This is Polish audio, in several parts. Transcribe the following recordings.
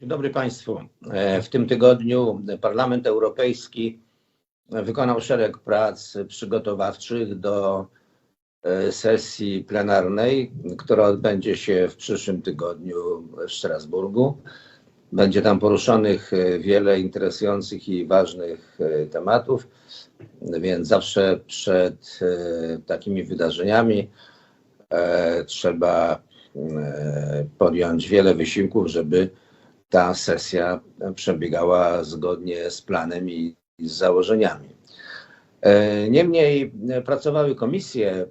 Dzień dobry Państwu. E, W tym tygodniu Parlament Europejski wykonał szereg prac przygotowawczych do e, sesji plenarnej, która odbędzie się w przyszłym tygodniu w Strasburgu. Będzie tam poruszonych e, wiele interesujących i ważnych tematów, więc zawsze przed takimi wydarzeniami trzeba podjąć wiele wysiłków, żeby ta sesja przebiegała zgodnie z planem i z założeniami. E, Niemniej pracowały komisje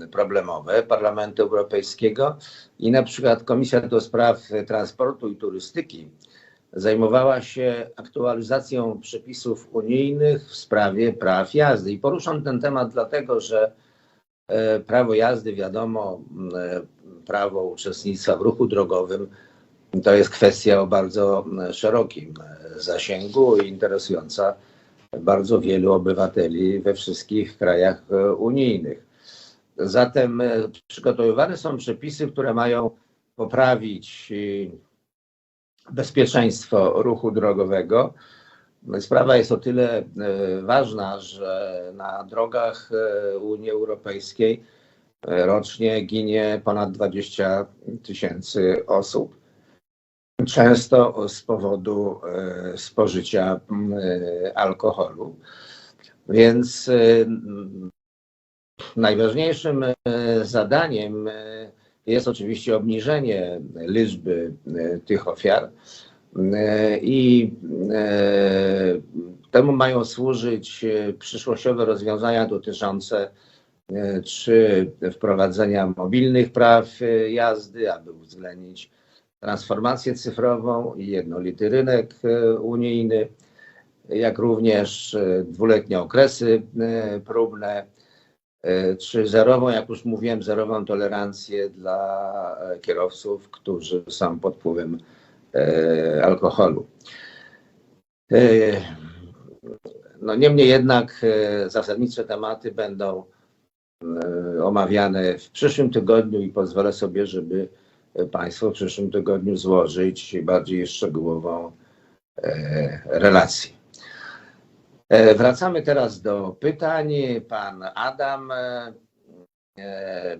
e, problemowe Parlamentu Europejskiego i na przykład Komisja do Spraw Transportu i Turystyki zajmowała się aktualizacją przepisów unijnych w sprawie praw jazdy. I poruszam ten temat dlatego, że e, prawo jazdy, wiadomo, prawo uczestnictwa w ruchu drogowym to jest kwestia o bardzo szerokim e, zasięgu i interesująca bardzo wielu obywateli we wszystkich krajach e, unijnych. Zatem e, przygotowywane są przepisy, które mają poprawić bezpieczeństwo ruchu drogowego. Sprawa jest o tyle ważna, że na drogach Unii Europejskiej rocznie ginie ponad 20 tysięcy osób często z powodu e, spożycia e, alkoholu. Więc e, najważniejszym zadaniem jest oczywiście obniżenie liczby tych ofiar. I temu mają służyć przyszłościowe rozwiązania dotyczące czy wprowadzenia mobilnych praw jazdy, aby uwzględnić transformację cyfrową i jednolity rynek e, unijny, jak również e, dwuletnie okresy e, próbne, czy zerową, jak już mówiłem, zerową tolerancję dla kierowców, którzy są pod wpływem alkoholu. No, niemniej jednak zasadnicze tematy będą omawiane w przyszłym tygodniu i pozwolę sobie, żeby Państwu w przyszłym tygodniu złożyć bardziej szczegółową e, relację. E, Wracamy teraz do pytań. Pan Adam. e, e,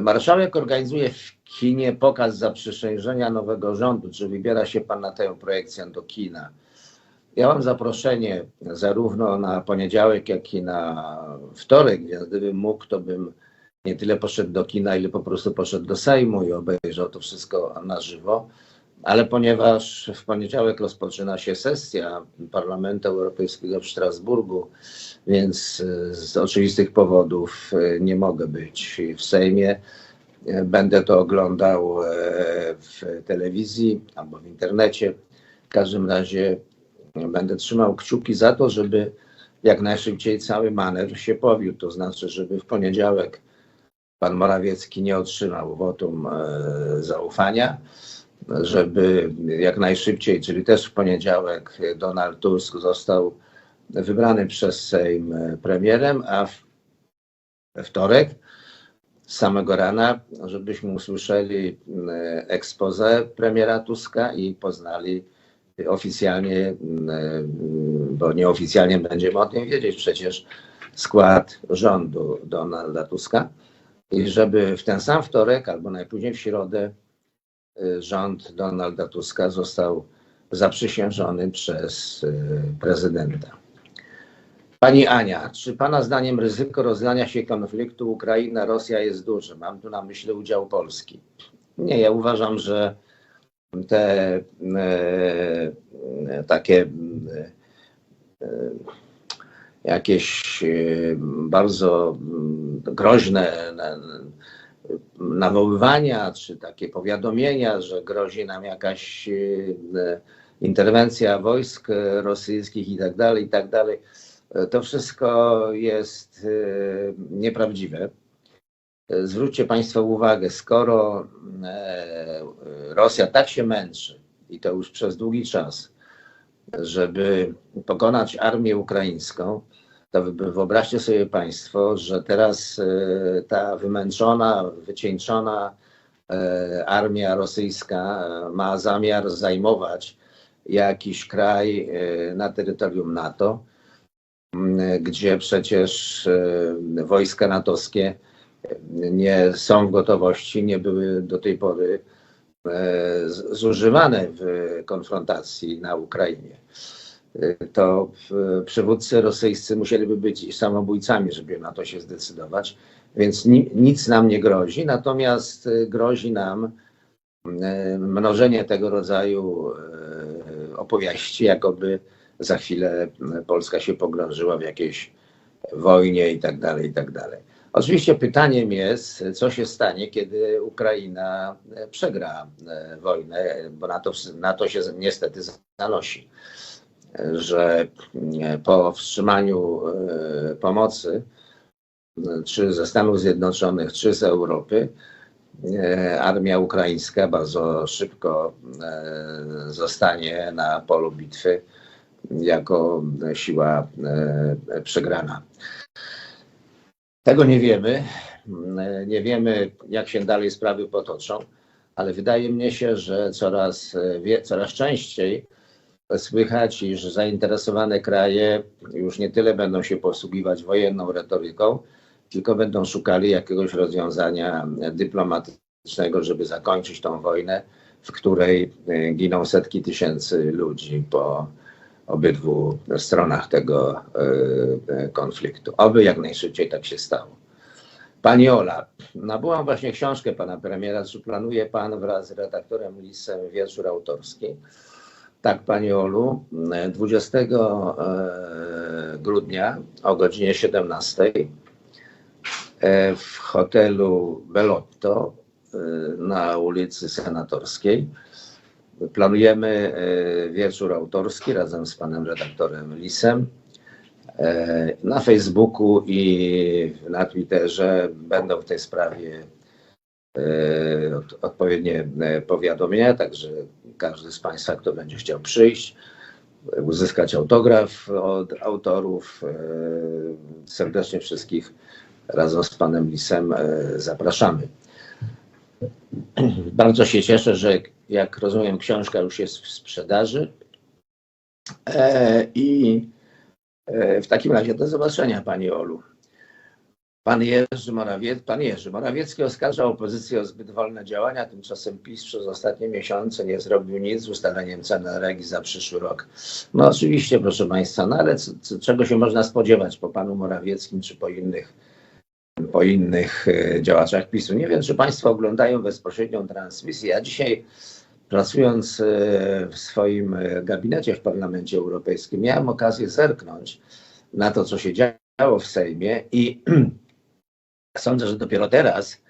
Marszałek organizuje w kinie pokaz zaprzysiężenia nowego rządu. Czy wybiera się Pan na tę projekcję do kina? Ja mam zaproszenie zarówno na poniedziałek, jak i na wtorek, więc gdybym mógł, to bym nie tyle poszedł do kina, ile po prostu poszedł do Sejmu i obejrzał to wszystko na żywo. Ale ponieważ w poniedziałek rozpoczyna się sesja Parlamentu Europejskiego w Strasburgu, więc e, z oczywistych powodów e, nie mogę być w Sejmie. E, Będę to oglądał w telewizji albo w internecie. W każdym razie będę trzymał kciuki za to, żeby jak najszybciej cały manewr się powiódł. To znaczy, żeby w poniedziałek pan Morawiecki nie otrzymał wotum e, zaufania, żeby jak najszybciej, czyli też w poniedziałek Donald Tusk został wybrany przez Sejm e, premierem, a w wtorek samego rana, żebyśmy usłyszeli e, expose premiera Tuska i poznali oficjalnie, bo nieoficjalnie będziemy o tym wiedzieć przecież, skład rządu Donalda Tuska żeby w ten sam wtorek albo najpóźniej w środę y, rząd Donalda Tuska został zaprzysiężony przez y, prezydenta. Pani Ania, czy Pana zdaniem ryzyko rozlania się konfliktu Ukraina-Rosja jest duże? Mam tu na myśli udział Polski. Nie, ja uważam, że te e, takie e, jakieś bardzo mm, groźne na- nawoływania, czy takie powiadomienia, że grozi nam jakaś e, interwencja wojsk rosyjskich i tak dalej, i tak dalej. E, To wszystko jest e, nieprawdziwe. Zwróćcie Państwo uwagę, skoro Rosja tak się męczy i to już przez długi czas, żeby pokonać armię ukraińską, to wy- wyobraźcie sobie Państwo, że teraz e, ta wymęczona, wycieńczona e, armia rosyjska e, ma zamiar zajmować jakiś kraj na terytorium NATO, gdzie przecież wojska natowskie nie są w gotowości, nie były do tej pory zużywane w konfrontacji na Ukrainie. E, To e, przywódcy rosyjscy musieliby być samobójcami, żeby na to się zdecydować, więc ni, nic nam nie grozi, natomiast e, grozi nam mnożenie tego rodzaju opowieści, jakoby za chwilę Polska się pogrążyła w jakiejś wojnie i tak dalej, i tak dalej. Oczywiście pytaniem jest, co się stanie, kiedy Ukraina przegra wojnę, bo na to, na to się niestety zanosi, że e, po wstrzymaniu e, pomocy czy ze Stanów Zjednoczonych, czy z Europy, e, armia ukraińska bardzo szybko zostanie na polu bitwy jako siła przegrana. Tego nie wiemy. Nie wiemy, jak się dalej sprawy potoczą, ale wydaje mi się, że coraz, coraz częściej słychać, iż zainteresowane kraje już nie tyle będą się posługiwać wojenną retoryką, tylko będą szukali jakiegoś rozwiązania dyplomatycznego, żeby zakończyć tą wojnę, w której e, giną setki tysięcy ludzi po obydwu stronach tego e, e, konfliktu. Oby jak najszybciej tak się stało. Pani Ola, nabyłam właśnie książkę pana premiera. Czy planuje pan wraz z redaktorem Lisem wieczór autorski? Tak, pani Olu, 20 e, grudnia o godzinie 17 e, w hotelu Belotto e, na ulicy Senatorskiej. Planujemy wieczór autorski razem z panem redaktorem Lisem. Na Facebooku i na Twitterze będą w tej sprawie od- odpowiednie powiadomienia, także każdy z Państwa, kto będzie chciał przyjść, uzyskać autograf od autorów, e, serdecznie wszystkich razem z panem Lisem e, zapraszamy. Bardzo się cieszę, że jak rozumiem, książka już jest w sprzedaży. E, I w takim razie do zobaczenia, Pani Olu. Pan Jerzy, Morawie... Pan Jerzy Morawiecki oskarża opozycję o zbyt wolne działania, tymczasem PiS przez ostatnie miesiące nie zrobił nic z ustaleniem cen energii za przyszły rok. No oczywiście, proszę Państwa, no ale c- c- czego się można spodziewać po Panu Morawieckim czy po innych po innych e, działaczach PiSu. Nie wiem, czy Państwo oglądają bezpośrednią transmisję. Ja dzisiaj, pracując e, w swoim e, gabinecie w Parlamencie Europejskim, miałem okazję zerknąć na to, co się działo w Sejmie i sądzę, że dopiero teraz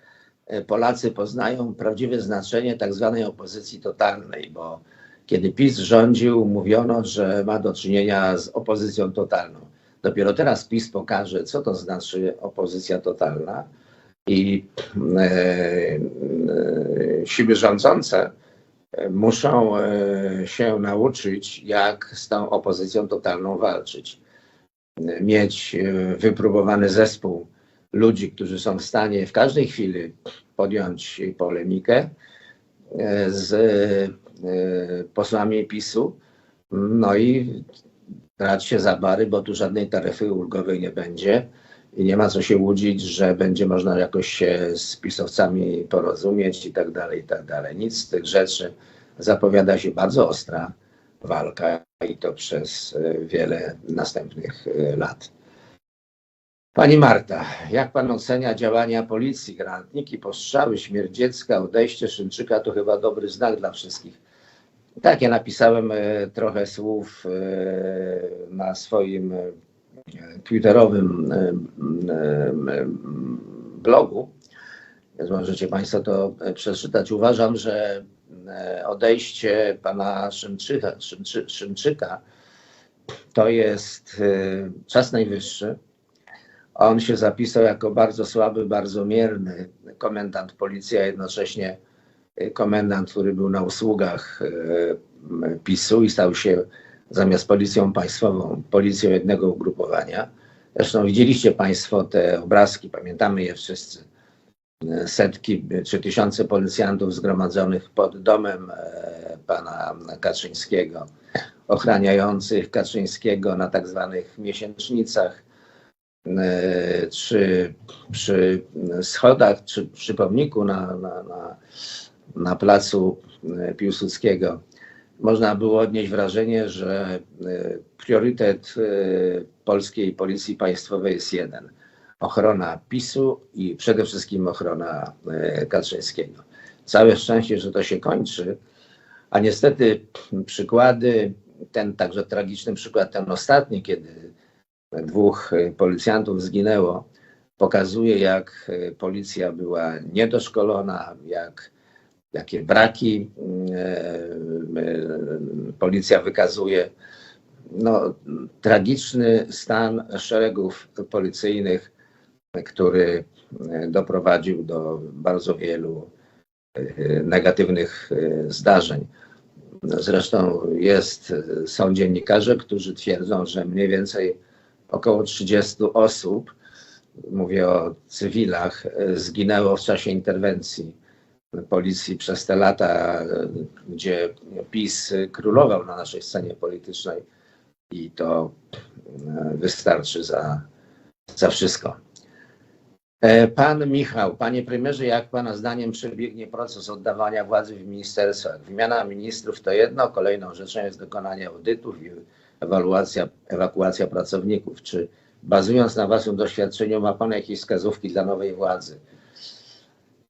e, Polacy poznają prawdziwe znaczenie tak zwanej opozycji totalnej, bo kiedy PiS rządził, mówiono, że ma do czynienia z opozycją totalną. Dopiero teraz PiS pokaże, co to znaczy opozycja totalna i e, e, siły rządzące e, muszą e, się nauczyć, jak z tą opozycją totalną walczyć. Mieć e, wypróbowany zespół ludzi, którzy są w stanie w każdej chwili podjąć polemikę e, z e, posłami PiSu, no i brać się za bary, bo tu żadnej taryfy ulgowej nie będzie i nie ma co się łudzić, że będzie można jakoś się z pisowcami porozumieć i tak dalej, i tak dalej. Nic z tych rzeczy. Zapowiada się bardzo ostra walka i to przez e, wiele następnych lat. Pani Marta, jak pan ocenia działania policji, granatniki, postrzały, śmierć dziecka, odejście Szymczyka to chyba dobry znak dla wszystkich. Tak, ja napisałem e, trochę słów e, na swoim e, twitterowym blogu, więc możecie Państwo to przeczytać. Uważam, że odejście pana Szymczyka, Szymczy, Szymczyka to jest czas najwyższy. On się zapisał jako bardzo słaby, bardzo mierny komendant policji, a jednocześnie y, komendant, który był na usługach y, PiSu i stał się zamiast policją państwową, policją jednego ugrupowania. Zresztą widzieliście Państwo te obrazki, pamiętamy je wszyscy, e, setki czy tysiące policjantów zgromadzonych pod domem pana Kaczyńskiego, ochraniających Kaczyńskiego na tak zwanych miesięcznicach, czy przy schodach, czy przy pomniku na, na, na, na placu e, Piłsudskiego. Można było odnieść wrażenie, że e, priorytet e, polskiej policji państwowej jest jeden. Ochrona PiSu i przede wszystkim ochrona e, Kaczyńskiego. Całe szczęście, że to się kończy, a niestety przykłady, ten także tragiczny przykład, ten ostatni, kiedy dwóch e, policjantów zginęło, pokazuje, jak e, policja była niedoszkolona, jak, jakie braki e, policja wykazuje. No, tragiczny stan szeregów policyjnych, który doprowadził do bardzo wielu negatywnych zdarzeń. Zresztą jest, są dziennikarze, którzy twierdzą, że mniej więcej około 30 osób, mówię o cywilach, e, zginęło w czasie interwencji policji przez te lata, e, gdzie PiS królował na naszej scenie politycznej i to e, wystarczy za, za wszystko. Pan Michał, panie premierze, jak pana zdaniem przebiegnie proces oddawania władzy w ministerstwach? Wymiana ministrów to jedno, kolejną rzeczą jest dokonanie audytów i ewaluacja, ewakuacja pracowników. Czy bazując na waszym doświadczeniu ma pan jakieś wskazówki dla nowej władzy?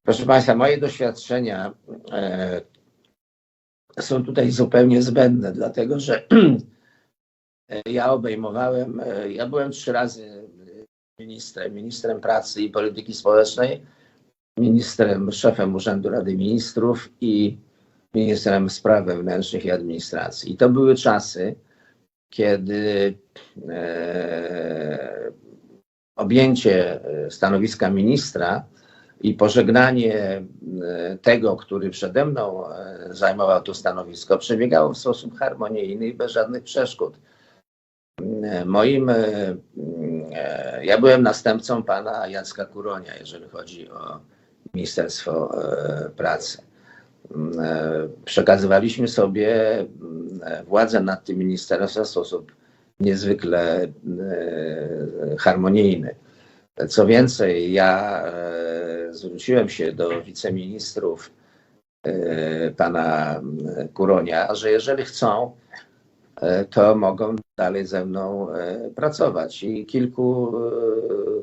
Proszę państwa, moje doświadczenia e, są tutaj zupełnie zbędne, dlatego że ja obejmowałem, e, ja byłem trzy razy ministrem, ministrem pracy i polityki społecznej, ministrem, szefem Urzędu Rady Ministrów i ministrem spraw wewnętrznych i administracji. I to były czasy, kiedy e, objęcie e, stanowiska ministra i pożegnanie e, tego, który przede mną zajmował to stanowisko, przebiegało w sposób harmonijny i bez żadnych przeszkód. Moim, ja byłem następcą pana Jacka Kuronia, jeżeli chodzi o Ministerstwo Pracy. E, Przekazywaliśmy sobie e, władzę nad tym ministerstwem w sposób niezwykle e, harmonijny. Co więcej, ja zwróciłem się do wiceministrów pana Kuronia, że jeżeli chcą, to mogą dalej ze mną pracować. I kilku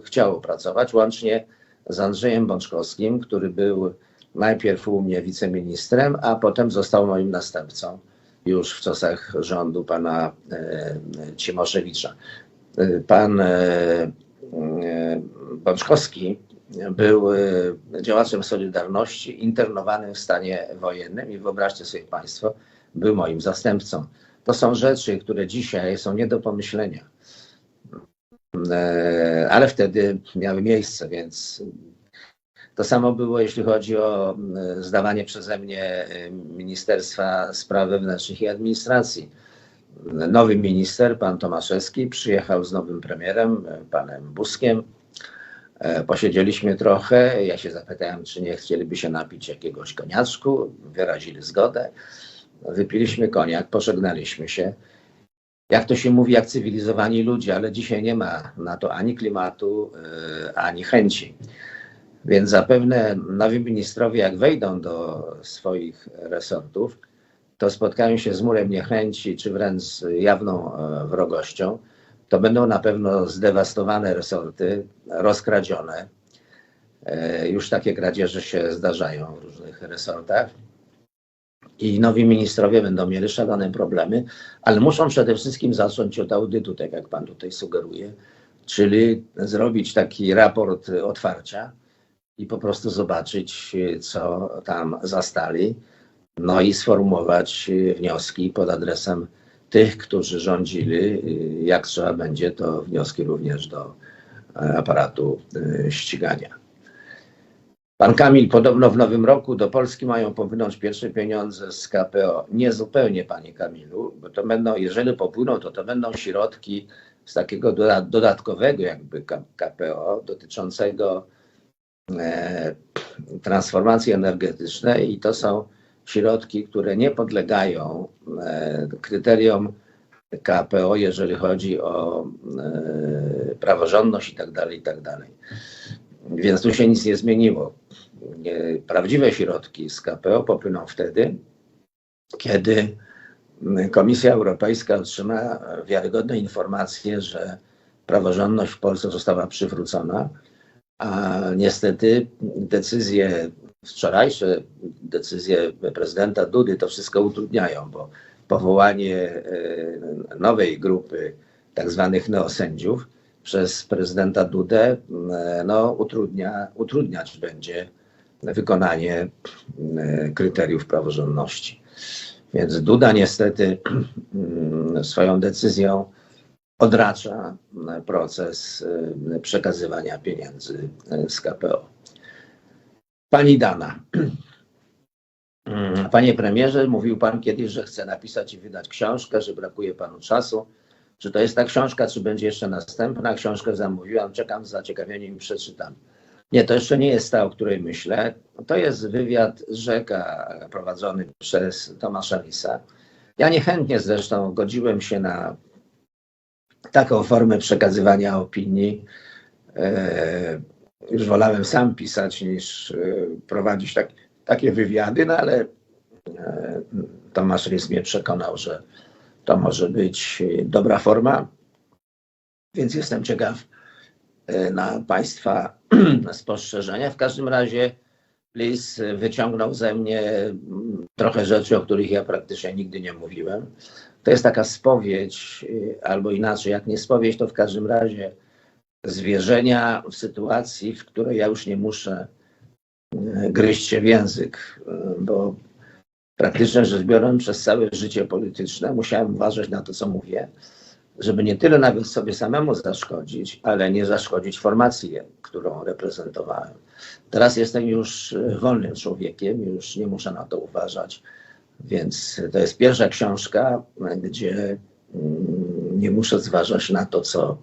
chciało pracować, łącznie z Andrzejem Bączkowskim, który był najpierw u mnie wiceministrem, a potem został moim następcą już w czasach rządu pana e, Cimoszewicza. E, Pan e, Bączkowski był działaczem Solidarności, internowanym w stanie wojennym i wyobraźcie sobie Państwo, był moim zastępcą. To są rzeczy, które dzisiaj są nie do pomyślenia. Ale wtedy miały miejsce, więc to samo było, jeśli chodzi o e, zdawanie przeze mnie e, Ministerstwa Spraw Wewnętrznych i Administracji. Nowy minister, pan Tomaszewski, przyjechał z nowym premierem, e, panem Buskiem. E, Posiedzieliśmy trochę. Ja się zapytałem, czy nie chcieliby się napić jakiegoś koniaczku. Wyrazili zgodę. Wypiliśmy koniak, pożegnaliśmy się. Jak to się mówi, jak cywilizowani ludzie, ale dzisiaj nie ma na to ani klimatu, e, ani chęci. Więc zapewne nowi ministrowie, jak wejdą do swoich resortów, to spotkają się z murem niechęci, czy wręcz jawną e, wrogością. To będą na pewno zdewastowane resorty, rozkradzione. E, Już takie kradzieże się zdarzają w różnych resortach. I nowi ministrowie będą mieli szalone problemy, ale muszą przede wszystkim zacząć od audytu, tak jak pan tutaj sugeruje, czyli zrobić taki raport otwarcia i po prostu zobaczyć, co tam zastali, no i sformułować wnioski pod adresem tych, którzy rządzili. Jak trzeba będzie, to wnioski również do e, aparatu e, ścigania. Pan Kamil, podobno w nowym roku do Polski mają popłynąć pierwsze pieniądze z KPO. Nie zupełnie, panie Kamilu, bo to będą, jeżeli popłyną, to to będą środki z takiego doda- dodatkowego jakby KPO dotyczącego e, transformacji energetycznej i to są środki, które nie podlegają e, kryteriom KPO, jeżeli chodzi o e, praworządność i tak dalej, i tak. Więc tu się nic nie zmieniło. Prawdziwe środki z KPO popłyną wtedy, kiedy Komisja Europejska otrzyma wiarygodne informacje, że praworządność w Polsce została przywrócona, a niestety decyzje wczorajsze, decyzje prezydenta Dudy to wszystko utrudniają, bo powołanie e, nowej grupy tak zwanych neosędziów przez prezydenta Dudę e, no, utrudnia, utrudniać będzie wykonanie e, kryteriów praworządności. Więc Duda niestety mm, swoją decyzją odracza proces y, przekazywania pieniędzy y, z KPO. Pani Dana. Mm, Panie premierze, mówił pan kiedyś, że chce napisać i wydać książkę, że brakuje panu czasu. Czy to jest ta książka, czy będzie jeszcze następna? Książkę zamówiłam, czekam z zaciekawieniem i przeczytam. Nie, to jeszcze nie jest ta, o której myślę. To jest wywiad Rzeka prowadzony przez Tomasza Lisa. Ja niechętnie zresztą godziłem się na taką formę przekazywania opinii. E, Już wolałem sam pisać niż e, prowadzić tak, takie wywiady, no ale e, Tomasz Lis mnie przekonał, że to może być dobra forma. Więc jestem ciekaw na Państwa spostrzeżenia. W każdym razie Lis wyciągnął ze mnie mm, trochę rzeczy, o których ja praktycznie nigdy nie mówiłem. To jest taka spowiedź, y, albo inaczej, jak nie spowiedź, to w każdym razie zwierzenia w sytuacji, w której ja już nie muszę y, gryźć się w język, y, bo praktycznie rzecz biorąc, przez całe życie polityczne musiałem uważać na to, co mówię, żeby nie tyle nawet sobie samemu zaszkodzić, ale nie zaszkodzić formacji, którą reprezentowałem. Teraz jestem już wolnym człowiekiem, już nie muszę na to uważać. Więc to jest pierwsza książka, gdzie mm, nie muszę zważać na to, co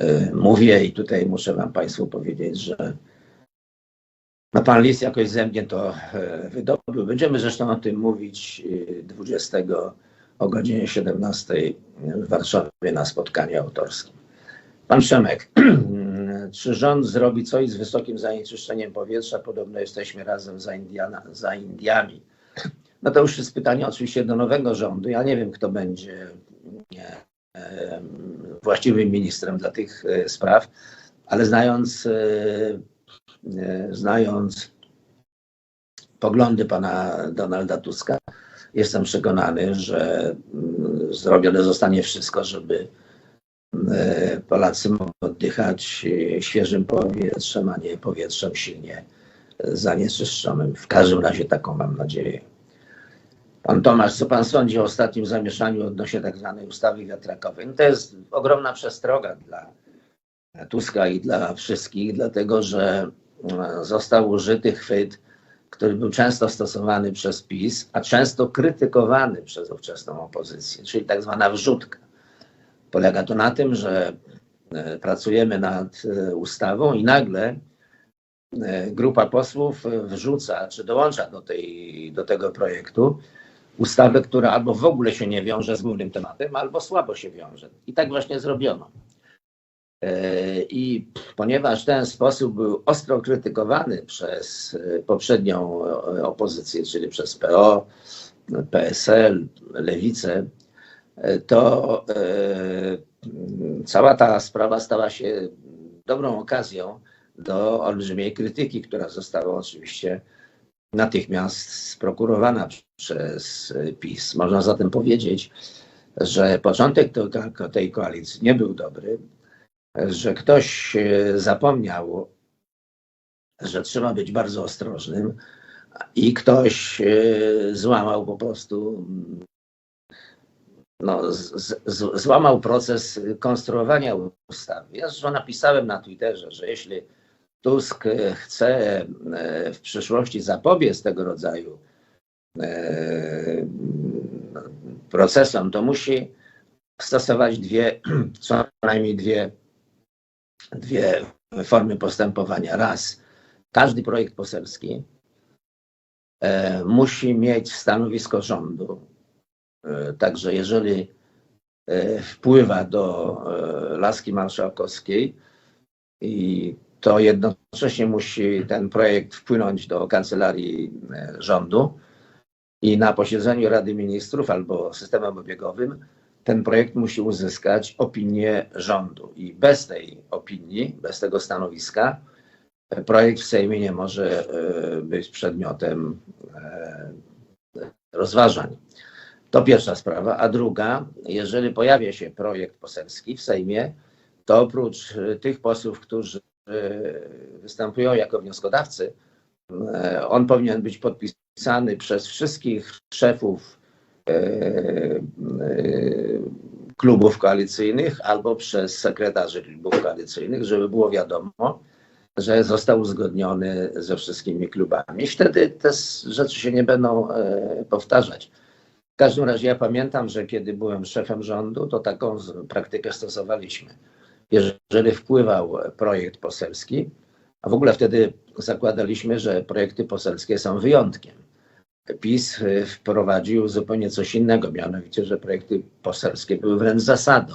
y, mówię, i tutaj muszę Wam Państwu powiedzieć, że no pan Lis jakoś ze mnie to e, wydobył. Będziemy zresztą o tym mówić y, 20 o godzinie 17 w Warszawie na spotkaniu autorskim. Pan Przemek, czy rząd zrobi coś z wysokim zanieczyszczeniem powietrza? Podobno jesteśmy razem za, Indiana, za Indiami. No to już jest pytanie oczywiście do nowego rządu. Ja nie wiem, kto będzie właściwym ministrem dla tych e, spraw, ale znając, e, e, znając poglądy pana Donalda Tuska, jestem przekonany, że mm, zrobione zostanie wszystko, żeby Polacy mogli oddychać świeżym powietrzem, a nie powietrzem silnie zanieczyszczonym. W każdym razie taką mam nadzieję. Pan Tomasz, co pan sądzi o ostatnim zamieszaniu odnośnie tak zwanej ustawy wiatrakowej? No to jest ogromna przestroga dla Tuska i dla wszystkich, dlatego że e, został użyty chwyt, który był często stosowany przez PiS, a często krytykowany przez ówczesną opozycję, czyli tak zwana wrzutka. Polega to na tym, że e, pracujemy nad e, ustawą i nagle grupa posłów wrzuca, czy dołącza do, tej, do tego projektu ustawę, która albo w ogóle się nie wiąże z głównym tematem, albo słabo się wiąże. I tak właśnie zrobiono. E, I ponieważ ten sposób był ostro krytykowany przez e, poprzednią e, opozycję, czyli przez PO, PSL, Lewicę, to cała ta sprawa stała się dobrą okazją do olbrzymiej krytyki, która została oczywiście natychmiast sprokurowana przez PiS. Można zatem powiedzieć, że początek tej koalicji nie był dobry, że ktoś e, zapomniał, że trzeba być bardzo ostrożnym i ktoś e, złamał po prostu, no, z, z, złamał proces konstruowania ustawy. Ja zresztą napisałem na Twitterze, że jeśli Tusk e, chce e, w przyszłości zapobiec tego rodzaju e, procesom, to musi stosować dwie, co najmniej dwie, dwie formy postępowania. Raz każdy projekt poselski musi mieć stanowisko rządu. Także jeżeli wpływa do laski marszałkowskiej i to jednocześnie musi ten projekt wpłynąć do kancelarii e, rządu i na posiedzeniu Rady Ministrów albo systemem obiegowym ten projekt musi uzyskać opinię rządu. I bez tej opinii, bez tego stanowiska, e, projekt w Sejmie nie może e, być przedmiotem rozważań. To pierwsza sprawa. A druga, jeżeli pojawia się projekt poselski w Sejmie, to oprócz tych posłów, którzy występują jako wnioskodawcy, e, on powinien być podpisany przez wszystkich szefów e, klubów koalicyjnych albo przez sekretarzy klubów koalicyjnych, żeby było wiadomo, że został uzgodniony ze wszystkimi klubami. Wtedy te rzeczy się nie będą powtarzać. W każdym razie ja pamiętam, że kiedy byłem szefem rządu, to taką praktykę stosowaliśmy. Jeżeli wpływał projekt poselski, a w ogóle wtedy zakładaliśmy, że projekty poselskie są wyjątkiem. PiS y, wprowadził zupełnie coś innego, mianowicie, że projekty poselskie były wręcz zasadą.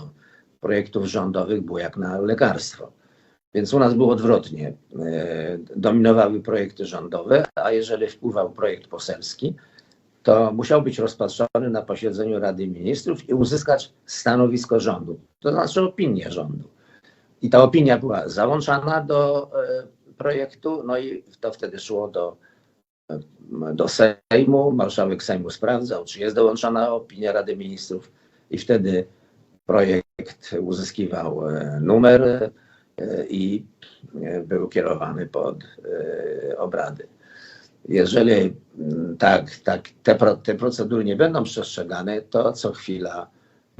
Projektów rządowych było jak na lekarstwo. Więc u nas było odwrotnie. Y, Dominowały projekty rządowe, a jeżeli wpływał projekt poselski, to musiał być rozpatrzony na posiedzeniu Rady Ministrów i uzyskać stanowisko rządu, to znaczy opinię rządu. I ta opinia była załączana do e, projektu, no i to wtedy szło do, e, do Sejmu. Marszałek Sejmu sprawdzał, czy jest dołączona opinia Rady Ministrów, i wtedy projekt uzyskiwał e, numer i był kierowany pod obrady. Jeżeli mm, tak, tak te, te procedury nie będą przestrzegane, to co chwila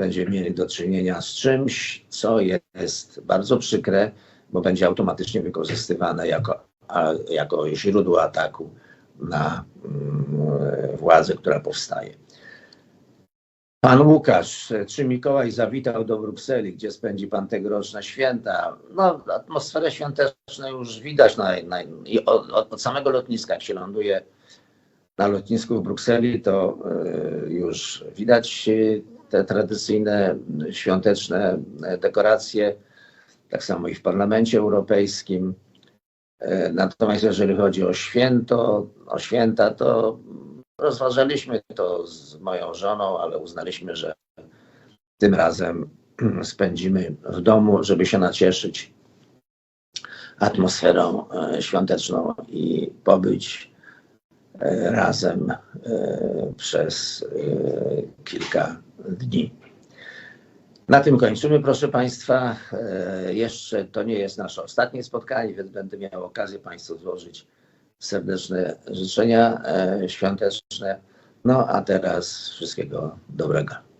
będziemy mieli do czynienia z czymś, co jest bardzo przykre, bo będzie automatycznie wykorzystywane jako, jako źródło ataku na mm, władzę, która powstaje. Pan Łukasz, czy Mikołaj zawitał do Brukseli, gdzie spędzi pan tegoroczne święta? No, atmosferę świąteczną już widać na, na, od, od, samego lotniska, jak się ląduje na lotnisku w Brukseli, to y, już widać te tradycyjne świąteczne dekoracje, tak samo i w Parlamencie Europejskim. Y, Natomiast jeżeli chodzi o święto, o święta, to rozważaliśmy to z moją żoną, ale uznaliśmy, że tym razem spędzimy w domu, żeby się nacieszyć atmosferą e, świąteczną i pobyć e, razem e, przez e, kilka dni. Na tym kończymy, proszę Państwa. E, Jeszcze to nie jest nasze ostatnie spotkanie, więc będę miał okazję Państwu złożyć serdeczne życzenia e, świąteczne. No a teraz wszystkiego dobrego.